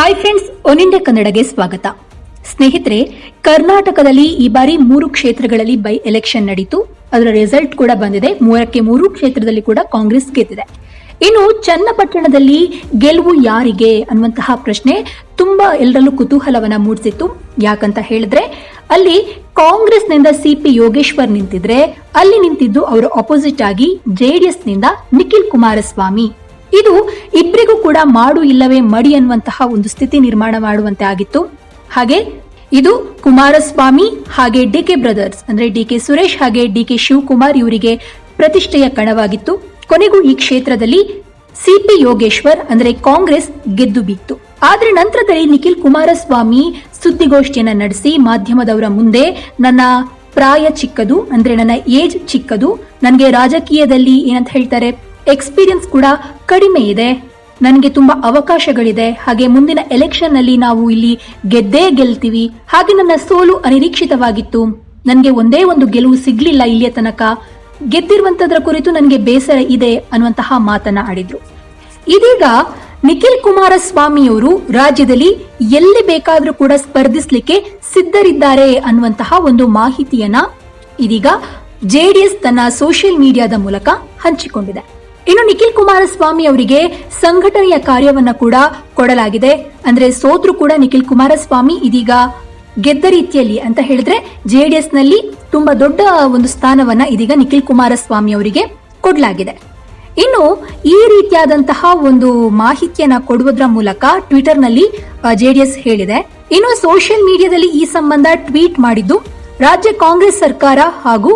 Hi friends one ಕನ್ನಡಗೆ ಸ್ವಾಗತ. ಸ್ನೇಹಿತರೆ, ಕರ್ನಾಟಕದಲ್ಲಿ ಈ ಬಾರಿ ಮೂರು ಕ್ಷೇತ್ರಗಳಲ್ಲಿ ಬೈ ಎಲೆಕ್ಷನ್ ನಡೀತು. ಅದರ ರಿಸಲ್ಟ್ ಕೂಡ ಬಂದಿದೆ. ಮೂರಕ್ಕೆ ಮೂರು ಕ್ಷೇತ್ರದಲ್ಲಿ ಕೂಡ ಕಾಂಗ್ರೆಸ್ ಗೆದ್ದಿದೆ. ಇನ್ನು ಚನ್ನಪಟ್ಟಣದಲ್ಲಿ ಗೆಲುವು ಯಾರಿಗೆ ಅನ್ನುವಂತಹ ಪ್ರಶ್ನೆ ತುಂಬಾ ಎಲ್ಲರಲ್ಲೂ ಕುತೂಹಲವನ್ನ ಮೂಡಿಸಿತ್ತು. ಯಾಕಂತ ಹೇಳಿದ್ರೆ, ಅಲ್ಲಿ ಕಾಂಗ್ರೆಸ್ನಿಂದ ಸಿಪಿ ಯೋಗೇಶ್ವರ್ ನಿಂತಿದ್ರೆ, ಅಲ್ಲಿ ನಿಂತಿದ್ದು ಅವರ ಆಪೋಸಿಟ್ ಆಗಿ ಜೆಡಿಎಸ್ನಿಂದ ನಿಖಿಲ್ ಕುಮಾರಸ್ವಾಮಿ. ಇದು ಇಬ್ಬರಿಗೂ ಕೂಡ ಮಾಡು ಇಲ್ಲವೇ ಮಡಿ ಅನ್ನುವಂತಹ ಒಂದು ಸ್ಥಿತಿ ನಿರ್ಮಾಣ ಮಾಡುವಂತೆ ಆಗಿತ್ತು. ಹಾಗೆ ಇದು ಕುಮಾರಸ್ವಾಮಿ ಹಾಗೆ ಡಿ ಕೆ ಬ್ರದರ್ಸ್, ಅಂದ್ರೆ ಡಿ ಕೆ ಸುರೇಶ್ ಹಾಗೆ ಡಿ ಕೆ ಶಿವಕುಮಾರ್ ಇವರಿಗೆ ಪ್ರತಿಷ್ಠೆಯ ಕಣವಾಗಿತ್ತು. ಕೊನೆಗೂ ಈ ಕ್ಷೇತ್ರದಲ್ಲಿ ಸಿಪಿ ಯೋಗೇಶ್ವರ್, ಅಂದ್ರೆ ಕಾಂಗ್ರೆಸ್ ಗೆದ್ದು ಬಿತ್ತು. ಆದ್ರೆ ನಂತರದಲ್ಲಿ ನಿಖಿಲ್ ಕುಮಾರಸ್ವಾಮಿ ಸುದ್ದಿಗೋಷ್ಠಿಯನ್ನ ನಡೆಸಿ ಮಾಧ್ಯಮದವರ ಮುಂದೆ ನನ್ನ ಪ್ರಾಯ ಚಿಕ್ಕದು, ಅಂದ್ರೆ ನನ್ನ ಏಜ್ ಚಿಕ್ಕದು, ನನಗೆ ರಾಜಕೀಯದಲ್ಲಿ ಏನಂತ ಹೇಳ್ತಾರೆ ಎಕ್ಸ್ಪೀರಿಯನ್ಸ್ ಕೂಡ ಕಡಿಮೆ ಇದೆ. ನನಗೆ ತುಂಬಾ ಅವಕಾಶಗಳಿದೆ. ಹಾಗೆ ಮುಂದಿನ ಎಲೆಕ್ಷನ್ನಲ್ಲಿ ನಾವು ಇಲ್ಲಿ ಗೆದ್ದೇ ಗೆಲ್ತೀವಿ. ಹಾಗೆ ನನ್ನ ಸೋಲು ಅನಿರೀಕ್ಷಿತವಾಗಿತ್ತು. ನನಗೆ ಒಂದೇ ಒಂದು ಗೆಲುವು ಸಿಗ್ಲಿಲ್ಲ ಇಲ್ಲಿಯ ತನಕ. ಗೆದ್ದಿರುವಂತದ್ರ ಕುರಿತು ನನಗೆ ಬೇಸರ ಇದೆ ಅನ್ನುವಂತಹ ಮಾತನ್ನ ಆಡಿದ್ರು. ಇದೀಗ ನಿಖಿಲ್ ಕುಮಾರಸ್ವಾಮಿಯವರು ರಾಜ್ಯದಲ್ಲಿ ಎಲ್ಲಿ ಬೇಕಾದರೂ ಕೂಡ ಸ್ಪರ್ಧಿಸಲಿಕ್ಕೆ ಸಿದ್ಧರಿದ್ದಾರೆ ಅನ್ನುವಂತಹ ಒಂದು ಮಾಹಿತಿಯನ್ನ ಇದೀಗ ಜೆಡಿಎಸ್ ತನ್ನ ಸೋಷಿಯಲ್ ಮೀಡಿಯಾದ ಮೂಲಕ ಹಂಚಿಕೊಂಡಿದೆ. ಇನ್ನು ನಿಖಿಲ್ ಕುಮಾರಸ್ವಾಮಿ ಅವರಿಗೆ ಸಂಘಟನೆಯ ಕಾರ್ಯವನ್ನ ಕೂಡ ಕೊಡಲಾಗಿದೆ. ಅಂದ್ರೆ ಸೋತ್ರು ಕೂಡ ನಿಖಿಲ್ ಕುಮಾರಸ್ವಾಮಿ ಇದೀಗ ಗೆದ್ದ ರೀತಿಯಲ್ಲಿ ಅಂತ ಹೇಳಿದ್ರೆ ಜೆಡಿಎಸ್ನಲ್ಲಿ ತುಂಬಾ ದೊಡ್ಡ ಒಂದು ಸ್ಥಾನವನ್ನ ಇದೀಗ ನಿಖಿಲ್ ಕುಮಾರಸ್ವಾಮಿ ಅವರಿಗೆ ಕೊಡಲಾಗಿದೆ. ಇನ್ನು ಈ ರೀತಿಯಾದಂತಹ ಒಂದು ಮಾಹಿತಿಯನ್ನ ಕೊಡುವುದರ ಮೂಲಕ ಟ್ವಿಟರ್ನಲ್ಲಿ ಜೆಡಿಎಸ್ ಹೇಳಿದೆ. ಇನ್ನು ಸೋಷಿಯಲ್ ಮೀಡಿಯಾದಲ್ಲಿ ಈ ಸಂಬಂಧ ಟ್ವೀಟ್ ಮಾಡಿದ್ದು, ರಾಜ್ಯ ಕಾಂಗ್ರೆಸ್ ಸರ್ಕಾರ ಹಾಗೂ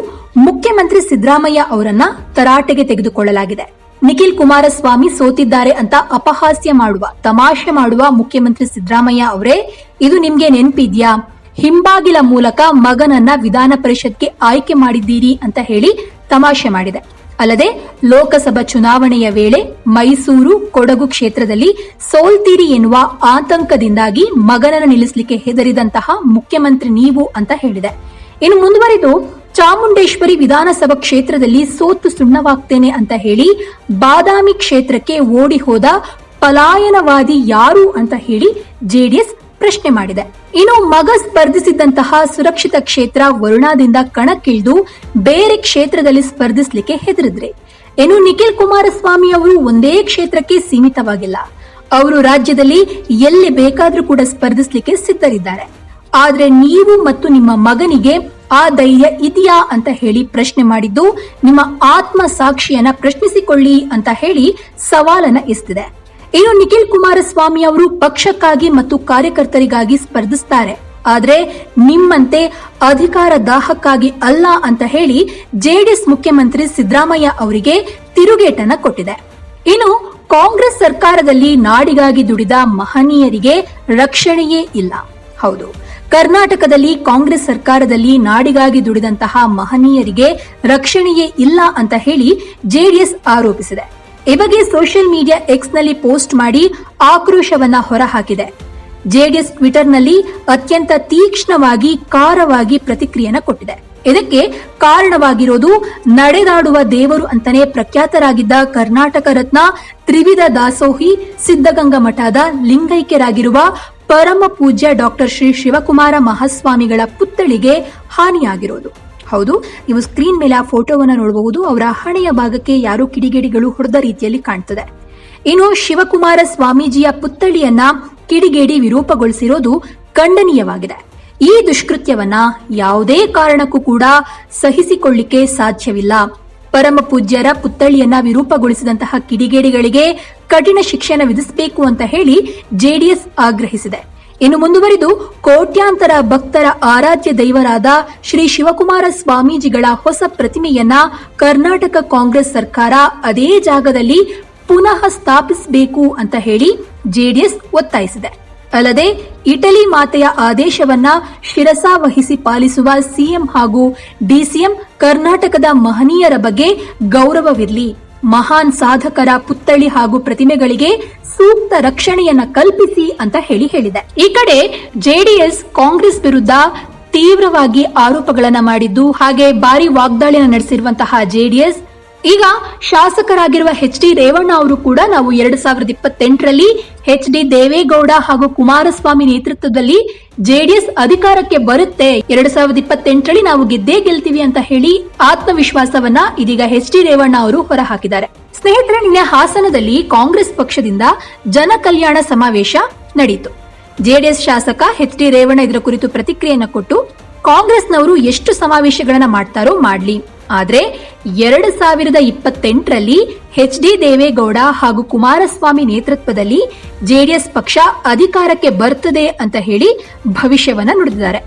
ಮುಖ್ಯಮಂತ್ರಿ ಸಿದ್ದರಾಮಯ್ಯ ಅವರನ್ನ ತರಾಟೆಗೆ ತೆಗೆದುಕೊಳ್ಳಲಾಗಿದೆ. ನಿಖಿಲ್ ಕುಮಾರಸ್ವಾಮಿ ಸೋತಿದ್ದಾರೆ ಅಂತ ಅಪಹಾಸ್ಯ ಮಾಡುವ, ತಮಾಷೆ ಮಾಡುವ ಮುಖ್ಯಮಂತ್ರಿ ಸಿದ್ದರಾಮಯ್ಯ ಅವರೇ, ಇದು ನಿಮ್ಗೆ ನೆನಪಿದ್ಯಾ? ಹಿಂಬಾಗಿಲ ಮೂಲಕ ಮಗನನ್ನ ವಿಧಾನ ಪರಿಷತ್ಗೆ ಆಯ್ಕೆ ಮಾಡಿದ್ದೀರಿ ಅಂತ ಹೇಳಿ ತಮಾಷೆ ಮಾಡಿದೆ. ಅಲ್ಲದೆ, ಲೋಕಸಭಾ ಚುನಾವಣೆಯ ವೇಳೆ ಮೈಸೂರು ಕೊಡಗು ಕ್ಷೇತ್ರದಲ್ಲಿ ಸೋಲ್ತೀರಿ ಎನ್ನುವ ಆತಂಕದಿಂದಾಗಿ ಮಗನನ್ನು ನಿಲ್ಲಿಸಲಿಕ್ಕೆ ಹೆದರಿದಂತಹ ಮುಖ್ಯಮಂತ್ರಿ ನೀವು ಅಂತ ಹೇಳಿದೆ. ಇನ್ನು ಮುಂದುವರಿದು ಚಾಮುಂಡೇಶ್ವರಿ ವಿಧಾನಸಭಾ ಕ್ಷೇತ್ರದಲ್ಲಿ ಸೋತು ಸುಣ್ಣವಾಗ್ತೇನೆ ಅಂತ ಹೇಳಿ ಬಾದಾಮಿ ಕ್ಷೇತ್ರಕ್ಕೆ ಓಡಿ ಹೋದ ಪಲಾಯನವಾದಿ ಯಾರು ಅಂತ ಹೇಳಿ ಜೆಡಿಎಸ್ ಪ್ರಶ್ನೆ ಮಾಡಿದೆ. ಇನ್ನು ಮಗ ಸ್ಪರ್ಧಿಸಿದ್ದಂತಹ ಸುರಕ್ಷಿತ ಕ್ಷೇತ್ರ ವರುಣಾದಿಂದ ಕಣಕ್ಕಿಳಿದು ಬೇರೆ ಕ್ಷೇತ್ರದಲ್ಲಿ ಸ್ಪರ್ಧಿಸಲಿಕ್ಕೆ ಹೆದರಿದ್ರೆ. ಇನ್ನು ನಿಖಿಲ್ ಕುಮಾರಸ್ವಾಮಿ ಅವರು ಒಂದೇ ಕ್ಷೇತ್ರಕ್ಕೆ ಸೀಮಿತವಾಗಿಲ್ಲ. ಅವರು ರಾಜ್ಯದಲ್ಲಿ ಎಲ್ಲಿ ಬೇಕಾದರೂ ಕೂಡ ಸ್ಪರ್ಧಿಸಲಿಕ್ಕೆ ಸಿದ್ಧರಿದ್ದಾರೆ. ಆದರೆ ನೀವು ಮತ್ತು ನಿಮ್ಮ ಮಗನಿಗೆ ಆ ಧೈರ್ಯ ಇದೆಯಾ ಅಂತ ಹೇಳಿ ಪ್ರಶ್ನೆ ಮಾಡಿದ್ದು, ನಿಮ್ಮ ಆತ್ಮ ಸಾಕ್ಷಿಯನ್ನ ಪ್ರಶ್ನಿಸಿಕೊಳ್ಳಿ ಅಂತ ಹೇಳಿ ಸವಾಲನ್ನ ಇಸ್ತಿದೆ ಇನ್ನು ನಿಖಿಲ್ ಕುಮಾರಸ್ವಾಮಿ ಅವರು ಪಕ್ಷಕ್ಕಾಗಿ ಮತ್ತು ಕಾರ್ಯಕರ್ತರಿಗಾಗಿ ಸ್ಪರ್ಧಿಸ್ತಾರೆ. ಆದ್ರೆ ನಿಮ್ಮಂತೆ ಅಧಿಕಾರ ದಾಹಕ್ಕಾಗಿ ಅಲ್ಲ ಅಂತ ಹೇಳಿ ಜೆಡಿಎಸ್ ಮುಖ್ಯಮಂತ್ರಿ ಸಿದ್ದರಾಮಯ್ಯ ಅವರಿಗೆ ತಿರುಗೇಟನ್ನ ಕೊಟ್ಟಿದೆ. ಇನ್ನು ಕಾಂಗ್ರೆಸ್ ಸರ್ಕಾರದಲ್ಲಿ ನಾಡಿಗಾಗಿ ದುಡಿದ ಮಹನೀಯರಿಗೆ ರಕ್ಷಣೆಯೇ ಇಲ್ಲ. ಹೌದು. ಕರ್ನಾಟಕದಲ್ಲಿ ಕಾಂಗ್ರೆಸ್ ಸರ್ಕಾರದಲ್ಲಿ ನಾಡಿಗಾಗಿ ದುಡಿದಂತಹ ಮಹನೀಯರಿಗೆ ರಕ್ಷಣೆಯೇ ಇಲ್ಲ ಅಂತ ಹೇಳಿ ಜೆಡಿಎಸ್ ಆರೋಪಿಸಿದೆ. ಈ ಬಗ್ಗೆ ಸೋಷಿಯಲ್ ಮೀಡಿಯಾ ಎಕ್ಸ್ನಲ್ಲಿ ಪೋಸ್ಟ್ ಮಾಡಿ ಆಕ್ರೋಶವನ್ನ ಹೊರಹಾಕಿದೆ. ಜೆಡಿಎಸ್ ಟ್ವಿಟರ್ನಲ್ಲಿ ಅತ್ಯಂತ ತೀಕ್ಷ್ಣವಾಗಿ ಕಾರವಾಗಿ ಪ್ರತಿಕ್ರಿಯೆನ ಕೊಟ್ಟಿದೆ. ಇದಕ್ಕೆ ಕಾರಣವಾಗಿರೋದು ನಡೆದಾಡುವ ದೇವರು ಅಂತಾನೆ ಪ್ರಖ್ಯಾತರಾಗಿದ್ದ ಕರ್ನಾಟಕ ರತ್ನ ತ್ರಿವಿಧ ದಾಸೋಹಿ ಸಿದ್ದಗಂಗಾ ಮಠದ ಲಿಂಗೈಕ್ಯರಾಗಿರುವ ಪರಮ ಪೂಜ್ಯ ಡಾಕ್ಟರ್ ಶ್ರೀ ಶಿವಕುಮಾರ ಮಹಾಸ್ವಾಮಿಗಳ ಪುತ್ಥಳಿಗೆ ಹಾನಿಯಾಗಿರೋದು. ಹೌದು, ನೀವು ಸ್ಕ್ರೀನ್ ಮೇಲೆ ಆ ಫೋಟೋವನ್ನ ನೋಡಬಹುದು, ಅವರ ಹಣೆಯ ಭಾಗಕ್ಕೆ ಯಾರು ಕಿಡಿಗೇಡಿಗಳು ಹೊಡೆದ ರೀತಿಯಲ್ಲಿ ಕಾಣ್ತದೆ. ಇನ್ನು ಶಿವಕುಮಾರ ಸ್ವಾಮೀಜಿಯ ಪುತ್ಥಳಿಯನ್ನ ಕಿಡಿಗೇಡಿ ವಿರೂಪಗೊಳಿಸಿರೋದು ಖಂಡನೀಯವಾಗಿದೆ. ಈ ದುಷ್ಕೃತ್ಯವನ್ನ ಯಾವುದೇ ಕಾರಣಕ್ಕೂ ಕೂಡ ಸಹಿಸಿಕೊಳ್ಳಿಕ್ಕೆ ಸಾಧ್ಯವಿಲ್ಲ. ಪರಮ ಪೂಜ್ಯರ ಪುತ್ಥಳಿಯನ್ನ ವಿರೂಪಗೊಳಿಸಿದಂತಹ ಕಿಡಿಗೇಡಿಗಳಿಗೆ ಕಠಿಣ ಶಿಕ್ಷಣ ವಿಧಿಸಬೇಕು ಅಂತ ಹೇಳಿ ಜೆಡಿಎಸ್ ಆಗ್ರಹಿಸಿದೆ. ಇನ್ನು ಮುಂದುವರಿದು ಕೋಟ್ಯಾಂತರ ಭಕ್ತರ ಆರಾಧ್ಯ ದೈವರಾದ ಶ್ರೀ ಶಿವಕುಮಾರ ಸ್ವಾಮೀಜಿಗಳ ಹೊಸ ಪ್ರತಿಮೆಯನ್ನ ಕರ್ನಾಟಕ ಕಾಂಗ್ರೆಸ್ ಸರ್ಕಾರ ಅದೇ ಜಾಗದಲ್ಲಿ ಪುನಃ ಸ್ಥಾಪಿಸಬೇಕು ಅಂತ ಹೇಳಿ ಜೆಡಿಎಸ್ ಒತ್ತಾಯಿಸಿದೆ. ಅಲ್ಲದೆ ಇಟಲಿ ಮಾತೆಯ ಆದೇಶವನ್ನ ಶಿರಸಾವಹಿಸಿ ಪಾಲಿಸುವ ಸಿಎಂ ಹಾಗೂ ಡಿಸಿಎಂ ಕರ್ನಾಟಕದ ಮಹನೀಯರ ಬಗ್ಗೆ ಗೌರವವಿರಲಿ. ಮಹಾನ್ ಸಾಧಕರ ಪುತ್ಥಳಿ ಹಾಗೂ ಪ್ರತಿಮೆಗಳಿಗೆ ಸೂಕ್ತ ರಕ್ಷಣೆಯನ್ನ ಕಲ್ಪಿಸಿ ಅಂತ ಹೇಳಿ ಹೇಳಿದೆ. ಈ ಕಡೆ ಜೆಡಿಎಸ್, ಕಾಂಗ್ರೆಸ್ ವಿರುದ್ಧ ತೀವ್ರವಾಗಿ ಆರೋಪಗಳನ್ನು ಮಾಡಿದ್ದು, ಹಾಗೆ ಭಾರಿ ವಾಗ್ದಾಳಿಯನ್ನು ನಡೆಸಿರುವಂತಹ ಜೆಡಿಎಸ್ ಈಗ ಶಾಸಕರಾಗಿರುವ ಎಚ್ ಡಿ ರೇವಣ್ಣ ಅವರು ಕೂಡ ನಾವು ಎರಡ್ ಸಾವಿರದ ಇಪ್ಪತ್ತೆಂಟರಲ್ಲಿ ಎಚ್ ಡಿ ದೇವೇಗೌಡ ಹಾಗೂ ಕುಮಾರಸ್ವಾಮಿ ನೇತೃತ್ವದಲ್ಲಿ ಜೆಡಿಎಸ್ ಅಧಿಕಾರಕ್ಕೆ ಬರುತ್ತೆ. ಎರಡ್ ಸಾವಿರದ ಇಪ್ಪತ್ತೆಂಟರಲ್ಲಿ ನಾವು ಗೆದ್ದೇ ಗೆಲ್ತೀವಿ ಅಂತ ಹೇಳಿ ಆತ್ಮವಿಶ್ವಾಸವನ್ನ ಇದೀಗ ಎಚ್ ಡಿ ರೇವಣ್ಣ ಅವರು ಹೊರಹಾಕಿದ್ದಾರೆ. ಸ್ನೇಹಿತರೆ, ನಿನ್ನೆ ಹಾಸನದಲ್ಲಿ ಕಾಂಗ್ರೆಸ್ ಪಕ್ಷದಿಂದ ಜನ ಕಲ್ಯಾಣ ಸಮಾವೇಶ ನಡೆಯಿತು ಜೆಡಿಎಸ್ ಶಾಸಕ ಎಚ್ ಡಿ ರೇವಣ್ಣ ಇದರ ಕುರಿತು ಪ್ರತಿಕ್ರಿಯೆಯನ್ನು ಕೊಟ್ಟು ಕಾಂಗ್ರೆಸ್ನವರು ಎಷ್ಟು ಸಮಾವೇಶಗಳನ್ನ ಮಾಡ್ತಾರೋ ಮಾಡ್ಲಿ. ಆದ್ರೆ ಎರಡು ಸಾವಿರದ ಇಪ್ಪತ್ತೆಂಟರಲ್ಲಿ ಎಚ್ ಡಿ ದೇವೇಗೌಡ ಹಾಗೂ ಕುಮಾರಸ್ವಾಮಿ ನೇತೃತ್ವದಲ್ಲಿ ಜೆಡಿಎಸ್ ಪಕ್ಷ ಅಧಿಕಾರಕ್ಕೆ ಬರ್ತದೆ ಅಂತ ಹೇಳಿ ಭವಿಷ್ಯವನ್ನ ನುಡಿದಿದ್ದಾರೆ.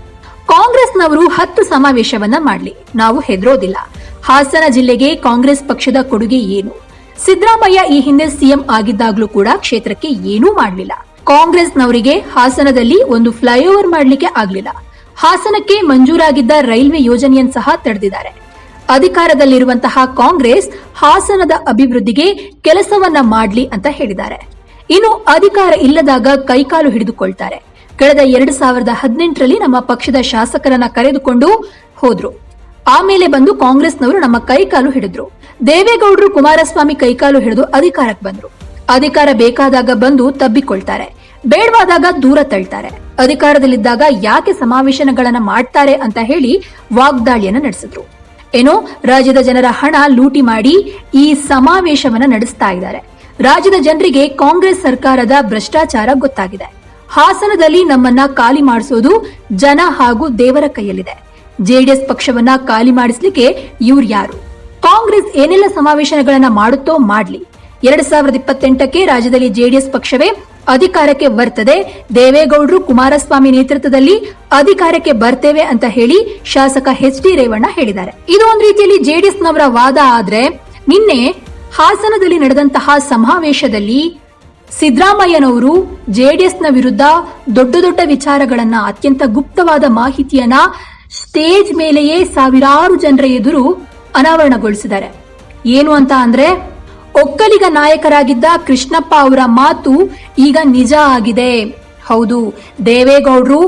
ಕಾಂಗ್ರೆಸ್ನವರು ಹತ್ತು ಸಮಾವೇಶವನ್ನ ಮಾಡ್ಲಿ. ನಾವು ಹೆದರೋದಿಲ್ಲ. ಹಾಸನ ಜಿಲ್ಲೆಗೆ ಕಾಂಗ್ರೆಸ್ ಪಕ್ಷದ ಕೊಡುಗೆ ಏನು? ಸಿದ್ದರಾಮಯ್ಯ ಈ ಹಿಂದೆ ಸಿಎಂ ಆಗಿದ್ದಾಗ್ಲೂ ಕೂಡ ಕ್ಷೇತ್ರಕ್ಕೆ ಏನೂ ಮಾಡಲಿಲ್ಲ. ಕಾಂಗ್ರೆಸ್ನವರಿಗೆ ಹಾಸನದಲ್ಲಿ ಒಂದು ಫ್ಲೈಓವರ್ ಮಾಡಲಿಕ್ಕೆ ಆಗ್ಲಿಲ್ಲ. ಹಾಸನಕ್ಕೆ ಮಂಜೂರಾಗಿದ್ದ ರೈಲ್ವೆ ಯೋಜನೆಯನ್ನು ಸಹ ತಡೆದಿದ್ದಾರೆ. ಅಧಿಕಾರದಲ್ಲಿರುವಂತಹ ಕಾಂಗ್ರೆಸ್ ಹಾಸನದ ಅಭಿವೃದ್ಧಿಗೆ ಕೆಲಸವನ್ನ ಮಾಡ್ಲಿ ಅಂತ ಹೇಳಿದ್ದಾರೆ. ಇನ್ನು ಅಧಿಕಾರ ಇಲ್ಲದಾಗ ಕೈಕಾಲು ಹಿಡಿದುಕೊಳ್ತಾರೆ. ಕಳೆದ ಎರಡು ಸಾವಿರದ ಹದಿನೆಂಟರಲ್ಲಿ ನಮ್ಮ ಪಕ್ಷದ ಶಾಸಕರನ್ನ ಕರೆದುಕೊಂಡು ಹೋದ್ರು. ಆಮೇಲೆ ಬಂದು ಕಾಂಗ್ರೆಸ್ನವರು ನಮ್ಮ ಕೈಕಾಲು ಹಿಡಿದ್ರು. ದೇವೇಗೌಡರು ಕುಮಾರಸ್ವಾಮಿ ಕೈಕಾಲು ಹಿಡಿದು ಅಧಿಕಾರಕ್ಕೆ ಬಂದ್ರು. ಅಧಿಕಾರ ಬೇಕಾದಾಗ ಬಂದು ತಬ್ಬಿಕೊಳ್ತಾರೆ. ಬೇಡವಾದಾಗ ದೂರ ತಳ್ತಾರೆ. ಅಧಿಕಾರದಲ್ಲಿದ್ದಾಗ ಯಾಕೆ ಸಮಾವೇಶನಗಳನ್ನ ಮಾಡ್ತಾರೆ ಅಂತ ಹೇಳಿ ವಾಗ್ದಾಳಿಯನ್ನ ನಡೆಸಿದ್ರು. ಏನೋ ರಾಜ್ಯದ ಜನರ ಹಣ ಲೂಟಿ ಮಾಡಿ ಈ ಸಮಾವೇಶವನ್ನ ನಡೆಸ್ತಾ ಇದ್ದಾರೆ. ರಾಜ್ಯದ ಜನರಿಗೆ ಕಾಂಗ್ರೆಸ್ ಸರ್ಕಾರದ ಭ್ರಷ್ಟಾಚಾರ ಗೊತ್ತಾಗಿದೆ. ಹಾಸನದಲ್ಲಿ ನಮ್ಮನ್ನ ಖಾಲಿ ಮಾಡಿಸೋದು ಜನ ಹಾಗೂ ದೇವರ ಕೈಯಲ್ಲಿದೆ. ಜೆಡಿಎಸ್ ಪಕ್ಷವನ್ನ ಖಾಲಿ ಮಾಡಿಸ್ಲಿಕ್ಕೆ ಇವ್ರು ಯಾರು? ಕಾಂಗ್ರೆಸ್ ಏನೆಲ್ಲ ಸಮಾವೇಶಗಳನ್ನ ಮಾಡುತ್ತೋ ಮಾಡ್ಲಿ. ಎರಡ್ ಸಾವಿರದ ಇಪ್ಪತ್ತೆಂಟಕ್ಕೆ ರಾಜ್ಯದಲ್ಲಿ ಜೆಡಿಎಸ್ ಪಕ್ಷವೇ ಅಧಿಕಾರಕ್ಕೆ ಬರ್ತದೆ. ದೇವೇಗೌಡರು ಕುಮಾರಸ್ವಾಮಿ ನೇತೃತ್ವದಲ್ಲಿ ಅಧಿಕಾರಕ್ಕೆ ಬರ್ತೇವೆ ಅಂತ ಹೇಳಿ ಶಾಸಕ ಎಚ್ ಡಿ ರೇವಣ್ಣ ಹೇಳಿದ್ದಾರೆ. ಇದು ಒಂದು ರೀತಿಯಲ್ಲಿ ಜೆಡಿಎಸ್ ನವರ ವಾದ ಆದ್ರೆ ನಿನ್ನೆ ಹಾಸನದಲ್ಲಿ ನಡೆದಂತಹ ಸಮಾವೇಶದಲ್ಲಿ ಸಿದ್ದರಾಮಯ್ಯನವರು ಜೆಡಿಎಸ್ನ ವಿರುದ್ಧ ದೊಡ್ಡ ದೊಡ್ಡ ವಿಚಾರಗಳನ್ನ, ಅತ್ಯಂತ ಗುಪ್ತವಾದ ಮಾಹಿತಿಯನ್ನ ಸ್ಟೇಜ್ ಮೇಲೆಯೇ ಸಾವಿರಾರು ಜನರ ಎದುರು ಅನಾವರಣಗೊಳಿಸಿದ್ದಾರೆ. ಏನು ಅಂತ ಅಂದ್ರೆ ಒಕ್ಕಲಿಗ ನಾಯಕರಾಗಿದ್ದ ಕೃಷ್ಣಪ್ಪ ಅವರ ಮಾತು ಈಗ ನಿಜ ಆಗಿದೆ. ಹೌದು, ದೇವೇಗೌಡರು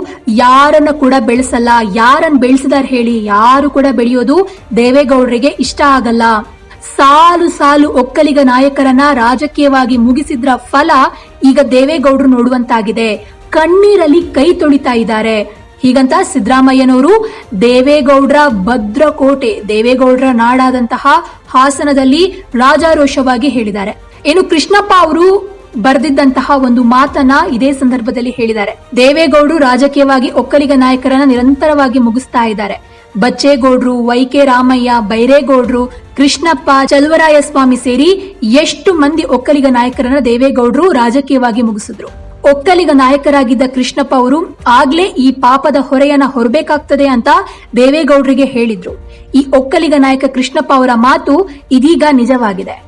ಯಾರನ್ನ ಕೂಡ ಬೆಳೆಸಲ್ಲ, ಯಾರನ್ನ ಬೆಳೆಸಿದಾರ ಹೇಳಿ ಯಾರು ಕೂಡ ಬೆಳೆಯೋದು ದೇವೇಗೌಡರಿಗೆ ಇಷ್ಟ ಆಗಲ್ಲ. ಸಾಲು ಸಾಲು ಒಕ್ಕಲಿಗ ನಾಯಕರನ್ನ ರಾಜಕೀಯವಾಗಿ ಮುಗಿಸಿದ್ರ ಫಲ ಈಗ ದೇವೇಗೌಡರು ನೋಡುವಂತಾಗಿದೆ. ಕಣ್ಣೀರಲ್ಲಿ ಕೈ ತೊಳಿತಾ ಇದ್ದಾರೆ. ಹೀಗಂತ ಸಿದ್ದರಾಮಯ್ಯನವರು ದೇವೇಗೌಡರ ಭದ್ರಕೋಟೆ, ದೇವೇಗೌಡರ ನಾಡಾದಂತಹ ಹಾಸನದಲ್ಲಿ ರಾಜಾರೋಷವಾಗಿ ಹೇಳಿದ್ದಾರೆ. ಏನು ಕೃಷ್ಣಪ್ಪ ಅವರು ಬರೆದಿದ್ದಂತಹ ಒಂದು ಮಾತನ್ನ ಇದೇ ಸಂದರ್ಭದಲ್ಲಿ ಹೇಳಿದ್ದಾರೆ. ದೇವೇಗೌಡರು ರಾಜಕೀಯವಾಗಿ ಒಕ್ಕಲಿಗ ನಾಯಕರನ್ನ ನಿರಂತರವಾಗಿ ಮುಗಿಸ್ತಾ ಇದ್ದಾರೆ. ಬಚ್ಚೇಗೌಡ್ರು ವೈಕೆ ರಾಮಯ್ಯ, ಬೈರೇಗೌಡ್ರು, ಕೃಷ್ಣಪ್ಪ ಚಲುವರಾಯ ಸ್ವಾಮಿ ಸೇರಿ ಎಷ್ಟು ಮಂದಿ ಒಕ್ಕಲಿಗ ನಾಯಕರನ್ನ ದೇವೇಗೌಡರು ರಾಜಕೀಯವಾಗಿ ಮುಗಿಸಿದ್ರು. ಒಕ್ಕಲಿಗ ನಾಯಕರಾಗಿದ್ದ ಕೃಷ್ಣಪ್ಪ ಅವರು ಆಗ್ಲೇ ಈ ಪಾಪದ ಹೊರೆಯನ್ನ ಹೊರಬೇಕಾಗ್ತದೆ ಅಂತ ದೇವೇಗೌಡರಿಗೆ ಹೇಳಿದ್ರು. ಈ ಒಕ್ಕಲಿಗ ನಾಯಕ ಕೃಷ್ಣಪ್ಪ ಅವರ ಮಾತು ಇದೀಗ ನಿಜವಾಗಿದೆ.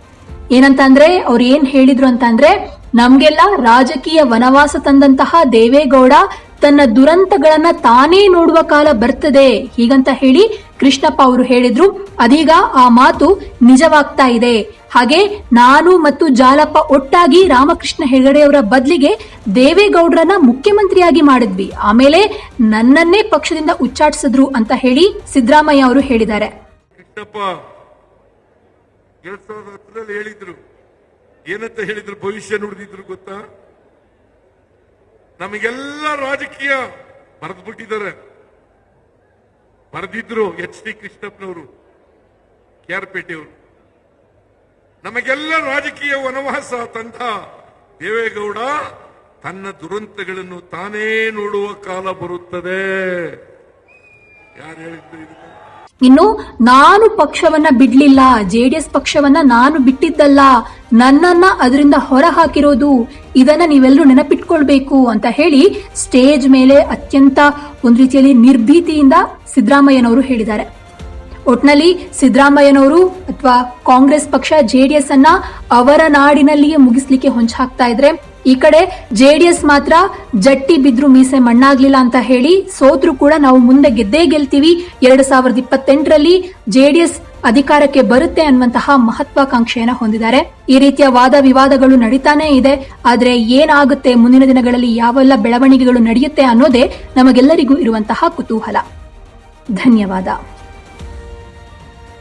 ಏನಂತ ಅಂದ್ರೆ ಅವ್ರು ಏನ್ ಹೇಳಿದ್ರು ಅಂತ ಅಂದ್ರೆ ನಮ್ಗೆಲ್ಲ ರಾಜಕೀಯ ವನವಾಸ ತಂದಂತಹ ದೇವೇಗೌಡ ತನ್ನ ದುರಂತಗಳನ್ನ ತಾನೇ ನೋಡುವ ಕಾಲ ಬರ್ತದೆ ಹೀಗಂತ ಹೇಳಿ ಕೃಷ್ಣಪ್ಪ ಅವರು ಹೇಳಿದ್ರು, ಅದೀಗ ಆ ಮಾತು ನಿಜವಾಗ್ತಾ ಇದೆ. ಹಾಗೆ ನಾನು ಮತ್ತು ಜಾಲಪ್ಪ ಒಟ್ಟಾಗಿ ರಾಮಕೃಷ್ಣ ಹೆಗಡೆಯವರ ಬದಲಿಗೆ ದೇವೇಗೌಡರನ್ನ ಮುಖ್ಯಮಂತ್ರಿಯಾಗಿ ಮಾಡಿದ್ವಿ. ಆಮೇಲೆ ನನ್ನನ್ನೇ ಪಕ್ಷದಿಂದ ಉಚ್ಚಾಟಿಸಿದ್ರು ಅಂತ ಹೇಳಿ ಸಿದ್ದರಾಮಯ್ಯ ಅವರು ಹೇಳಿದ್ದಾರೆ. ಹೇಳಿದ್ರು. ಏನಂತ ಹೇಳಿದ್ರು? ಭವಿಷ್ಯ ನುಡಿದಿದ್ರು ಗೊತ್ತಾ? ನಮಗೆಲ್ಲ ರಾಜಕೀಯ ಬರೆದು ಬಿಟ್ಟಿದ್ದಾರೆ ಬರೆದಿದ್ರು ಎಚ್ ಡಿ ಕೃಷ್ಣಪ್ಪನವರು ಕೆ ಆರ್ ಪೇಟೆಯವರು ನಮಗೆಲ್ಲ ರಾಜಕೀಯ ವನವಾಸ ತಂದ ದೇವೇಗೌಡ ತನ್ನ ದುರಂತಗಳನ್ನು ತಾನೇ ನೋಡುವ ಕಾಲ ಬರುತ್ತದೆ. ಯಾರು ಹೇಳಿದ್ದು ಇದನ್ನ? ಇನ್ನು ನಾನು ಪಕ್ಷವನ್ನ ಬಿಡ್ಲಿಲ್ಲ ಎಸ್ ಪಕ್ಷವನ್ನ ನಾನು ಬಿಟ್ಟಿದ್ದಲ್ಲ, ನನ್ನನ್ನ ಅದರಿಂದ ಹೊರ ಹಾಕಿರೋದು ಇದನ್ನ ನೀವೆಲ್ಲರೂ ನೆನಪಿಟ್ಕೊಳ್ಬೇಕು ಅಂತ ಹೇಳಿ ಸ್ಟೇಜ್ ಮೇಲೆ ಅತ್ಯಂತ ಒಂದು ರೀತಿಯಲ್ಲಿ ನಿರ್ಭೀತಿಯಿಂದ ಸಿದ್ದರಾಮಯ್ಯನವರು ಹೇಳಿದ್ದಾರೆ. ಒಟ್ನಲ್ಲಿ ಸಿದ್ದರಾಮಯ್ಯನವರು ಅಥವಾ ಕಾಂಗ್ರೆಸ್ ಪಕ್ಷ ಜೆಡಿಎಸ್ ಅನ್ನ ಅವರ ನಾಡಿನಲ್ಲಿಯೇ ಮುಗಿಸ್ಲಿಕ್ಕೆ ಹೊಂಚ ಹಾಕ್ತಾ ಇದ್ರೆ ಈ ಕಡೆ ಜೆಡಿಎಸ್ ಮಾತ್ರ ಜಟ್ಟಿ ಬಿದ್ರು ಮೀಸೆ ಮಣ್ಣಾಗ್ಲಿಲ್ಲ ಅಂತ ಹೇಳಿ ಸೋತ್ರು ಕೂಡ ನಾವು ಮುಂದೆ ಗೆದ್ದೇ ಗೆಲ್ತೀವಿ. ಎರಡ್ ಸಾವಿರದ ಇಪ್ಪತ್ತೆಂಟರಲ್ಲಿ ಜೆಡಿಎಸ್ ಅಧಿಕಾರಕ್ಕೆ ಬರುತ್ತೆ ಅನ್ನುವಂತಹ ಮಹತ್ವಾಕಾಂಕ್ಷೆಯನ್ನು ಹೊಂದಿದ್ದಾರೆ. ಈ ರೀತಿಯ ವಾದ ವಿವಾದಗಳು ನಡೀತಾನೇ ಇದೆ. ಆದ್ರೆ ಏನಾಗುತ್ತೆ? ಮುಂದಿನ ದಿನಗಳಲ್ಲಿ ಯಾವೆಲ್ಲ ಬೆಳವಣಿಗೆಗಳು ನಡೆಯುತ್ತೆ ಅನ್ನೋದೇ ನಮಗೆಲ್ಲರಿಗೂ ಇರುವಂತಹ ಕುತೂಹಲ. ಧನ್ಯವಾದ.